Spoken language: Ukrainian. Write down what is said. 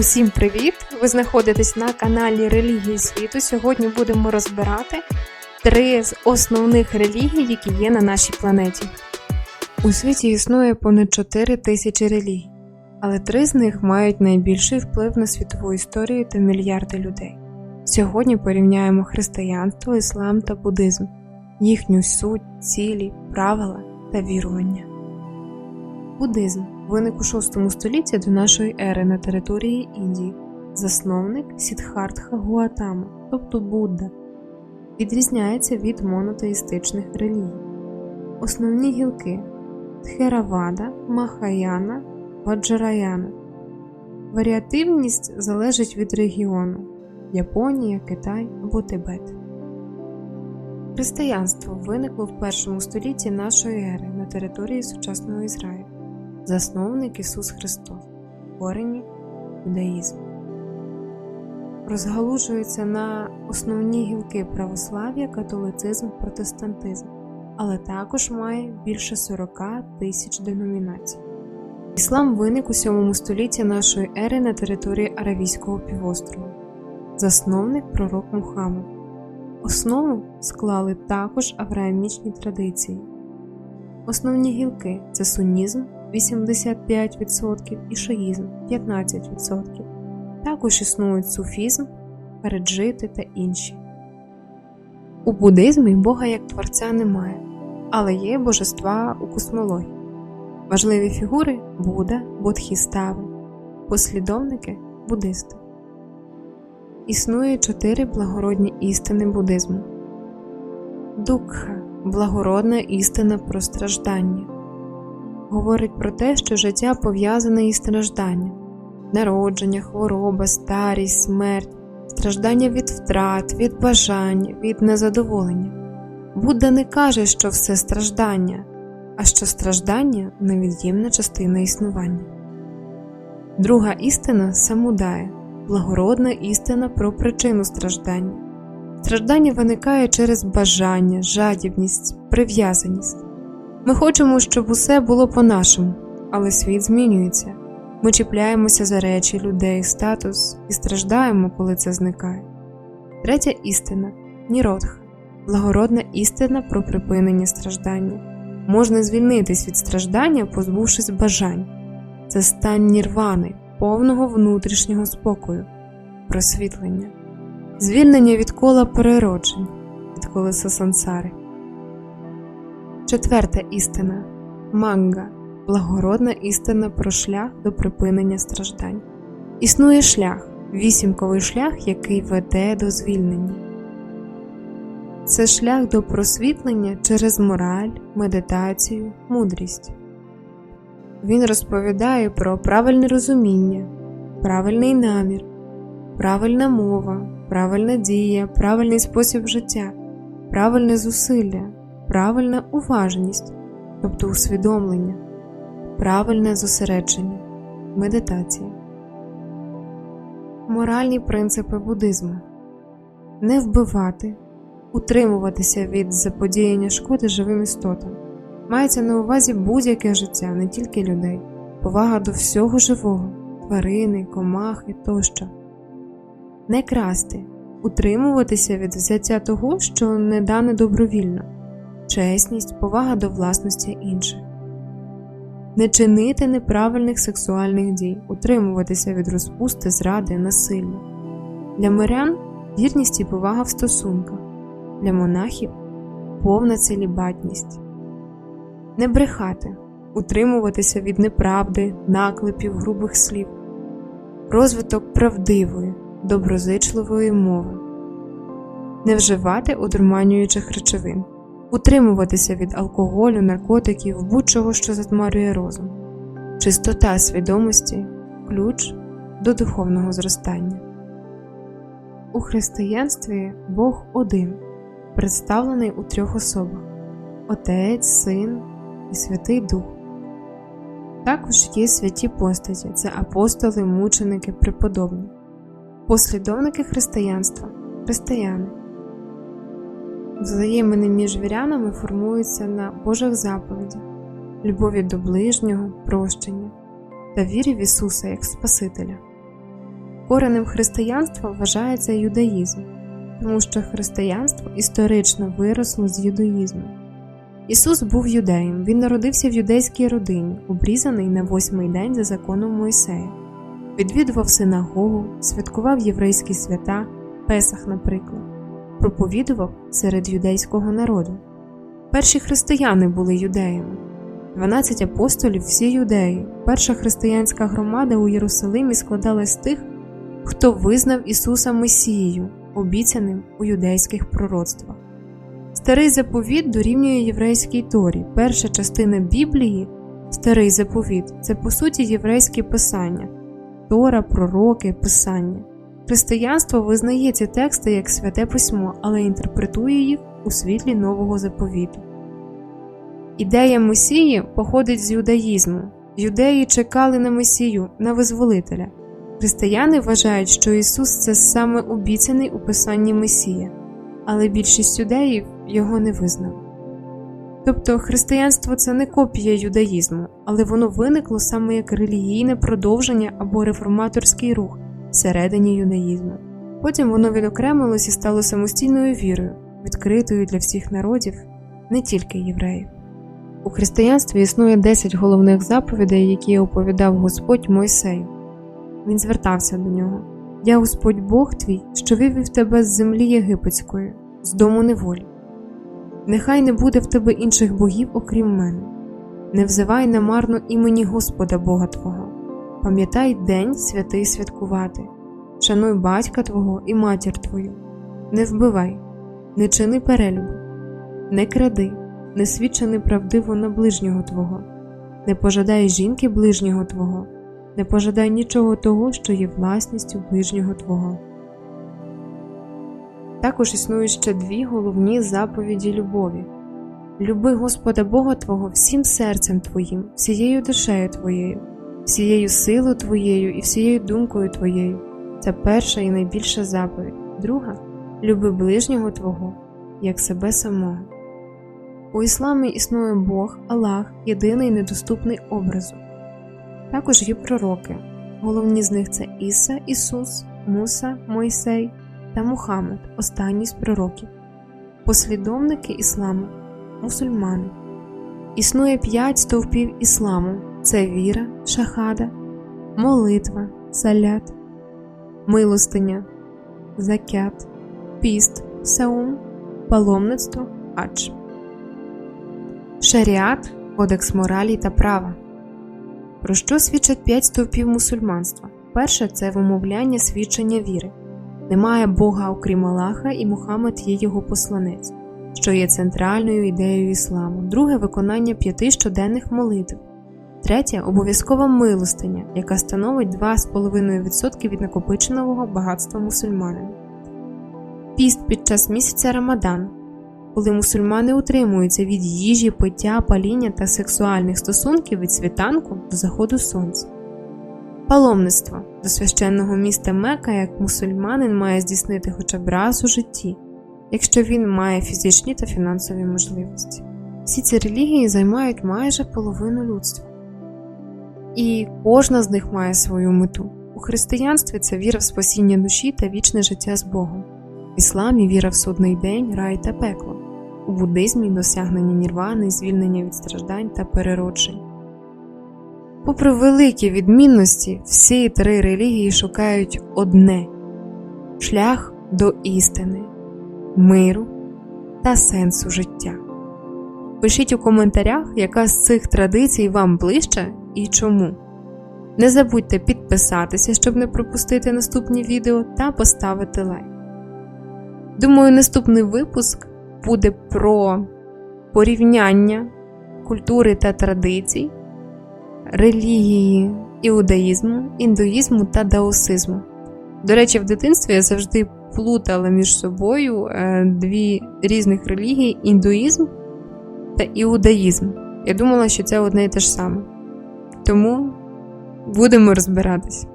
Усім привіт! Ви знаходитесь на каналі Релігії світу. Сьогодні будемо розбирати три з основних релігій, які є на нашій планеті. У світі існує понад 4 тисячі релігій, але три з них мають найбільший вплив на світову історію та мільярди людей. Сьогодні порівняємо християнство, іслам та буддизм, їхню суть, цілі, правила та вірування. Буддизм виник у 6 столітті до нашої ери на території Індії, засновник Сідхартха Гуатама, тобто Будда, відрізняється від монотеїстичних релігій. Основні гілки Тхеравада, Махаяна, Ваджараяна. Варіативність залежить від регіону Японія, Китай або Тибет. Християнство виникло в першому столітті нашої ери на території сучасного Ізраїлю. Засновник Ісус Христос, корені юдаїзм. Розгалужується на основні гілки православ'я, католицизм, протестантизм, але також має більше 40 тисяч деномінацій. Іслам виник у 7 столітті нашої ери на території Аравійського півострову. Засновник пророк Мухаммед. Основу склали також авраамічні традиції. Основні гілки це сунізм 85% і шиїзм 15%. Також існують суфізм, переджити та інші. У буддизмі Бога як творця немає, але є божества у космології. Важливі фігури Будда, Бодхістави, послідовники буддисти. Існує чотири благородні істини буддизму. Дукха благородна істина про страждання. Говорить про те, що життя пов'язане із стражданням, народження, хвороба, старість, смерть, страждання від втрат, від бажань, від незадоволення. Будда не каже, що все страждання, а що страждання невід'ємна частина існування. Друга істина самудая благородна істина про причину страждання. Страждання виникає через бажання, жадібність, прив'язаність. Ми хочемо, щоб усе було по-нашому, але світ змінюється. Ми чіпляємося за речі, людей, статус і страждаємо, коли це зникає. Третя істина ніродха благородна істина про припинення страждання. Можна звільнитись від страждання, позбувшись бажань. Це стан нірвани, повного внутрішнього спокою, просвітлення, звільнення від кола перероджень, від колеса сансари. Четверта істина манга благородна істина про шлях до припинення страждань. Існує шлях, вісімковий шлях, який веде до звільнення. Це шлях до просвітлення через мораль, медитацію, мудрість. Він розповідає про правильне розуміння, правильний намір, правильна мова, правильна дія, правильний спосіб життя, правильне зусилля, правильна уважність, тобто усвідомлення, правильне зосередження, медитація. Моральні принципи буддизму не вбивати, утримуватися від заподіяння шкоди живим істотам. Мається на увазі будь-яке життя, не тільки людей, повага до всього живого, тварини, комахи тощо. Не красти, утримуватися від взяття того, що не дане добровільно, чесність, повага до власності інших. Не чинити неправильних сексуальних дій, утримуватися від розпусти, зради, насилля. Для мирян вірність і повага в стосунках, для монахів повна целібатність. Не брехати, утримуватися від неправди, наклепів, грубих слів, розвиток правдивої, доброзичливої мови, не вживати одурманюючих речовин, утримуватися від алкоголю, наркотиків, будь-чого, що затмарює розум, чистота свідомості ключ до духовного зростання. У християнстві Бог один, представлений у трьох особах Отець, Син і Святий Дух. Також є святі постаті це апостоли, мученики, преподобні, послідовники християнства, християни. Взаємини між вірянами формуються на Божих заповідях, любові до ближнього, прощення та вірі в Ісуса як Спасителя. коренем християнства вважається юдаїзм, тому що християнство історично виросло з юдаїзму. Ісус був юдеєм, він народився в юдейській родині, обрізаний на восьмий день за законом Мойсея. Відвідував синагогу, святкував єврейські свята, Песах, наприклад, проповідував серед юдейського народу. Перші християни були юдеями, 12 апостолів всі юдеї. Перша християнська громада у Єрусалимі складалась з тих, хто визнав Ісуса Месією, обіцяним у юдейських пророцтвах. Старий заповіт дорівнює єврейській Торі. Перша частина Біблії, старий заповіт це по суті єврейські писання, Тора, пророки, писання. Християнство визнає ці тексти як святе письмо, але інтерпретує їх у світлі нового заповіту. Ідея Месії походить з юдаїзму. Юдеї чекали на Месію, на визволителя. Християни вважають, що Ісус це саме обіцяний у Писанні Месія, але більшість юдеїв його не визнали. Тобто християнство це не копія юдаїзму, але воно виникло саме як релігійне продовження або реформаторський рух всередині юдаїзму. Потім воно відокремилось і стало самостійною вірою, відкритою для всіх народів, не тільки євреїв. У християнстві існує 10 головних заповідей, які оповідав Господь Мойсею. Він звертався до нього: Я Господь Бог твій, що вивів тебе з землі єгипетської, з дому неволі. Нехай не буде в тебе інших богів, окрім мене. Не взивай намарно імені Господа Бога Твого. Пам'ятай день святий святкувати, шануй батька Твого і матір Твою, не вбивай, не чини перелюбу, не кради, не свідчи неправдиво на ближнього Твого, не пожадай жінки ближнього Твого, не пожадай нічого того, що є власністю ближнього Твого. Також існують ще дві головні заповіді любові. Люби Господа Бога Твого всім серцем Твоїм, всією душею Твоєю, всією силою Твоєю і всією думкою Твоєю. Це перша і найбільша заповідь. Друга люби ближнього Твого, як себе самого. У ісламі існує Бог, Аллах, єдиний недоступний образу. Також є пророки. Головні з них це Іса, Ісус, Муса, Мойсей та Мухаммед, останній з пророків. Послідовники ісламу мусульмани. Існує п'ять стовпів ісламу: це віра, шахада, молитва, салят, милостиня, закят, піст, саум, паломництво, адж. Шаріат кодекс моралі та права. Про що свідчать п'ять стовпів мусульманства? Перше це вимовляння свідчення віри. Немає Бога окрім Аллаха, і Мухаммед є його посланець, що є центральною ідеєю ісламу. Друге виконання п'яти щоденних молитв. Третє обов'язкова милостиня, яка становить 2,5% від накопиченого багатства мусульманина. Піст під час місяця Рамадан, коли мусульмани утримуються від їжі, пиття, паління та сексуальних стосунків від світанку до заходу сонця. Паломництво до священного міста Мека як мусульманин має здійснити хоча б раз у житті, якщо він має фізичні та фінансові можливості. Всі ці релігії займають майже половину людства, і кожна з них має свою мету. У християнстві це віра в спасіння душі та вічне життя з Богом, в ісламі віра в судний день, рай та пекло, у буддизмі досягнення нірвани, звільнення від страждань та перероджень. Попри великі відмінності, всі три релігії шукають одне шлях до істини, миру та сенсу життя. Пишіть у коментарях, яка з цих традицій вам ближча і чому. Не забудьте підписатися, щоб не пропустити наступні відео, та поставити лайк. Думаю, наступний випуск буде про порівняння культури та традицій релігії іудаїзму, індуїзму та даосизму. До речі, в дитинстві я завжди плутала між собою е, дві різних релігії індуїзм та іудаїзм. Я думала, що це одне і те ж саме. Тому будемо розбиратись.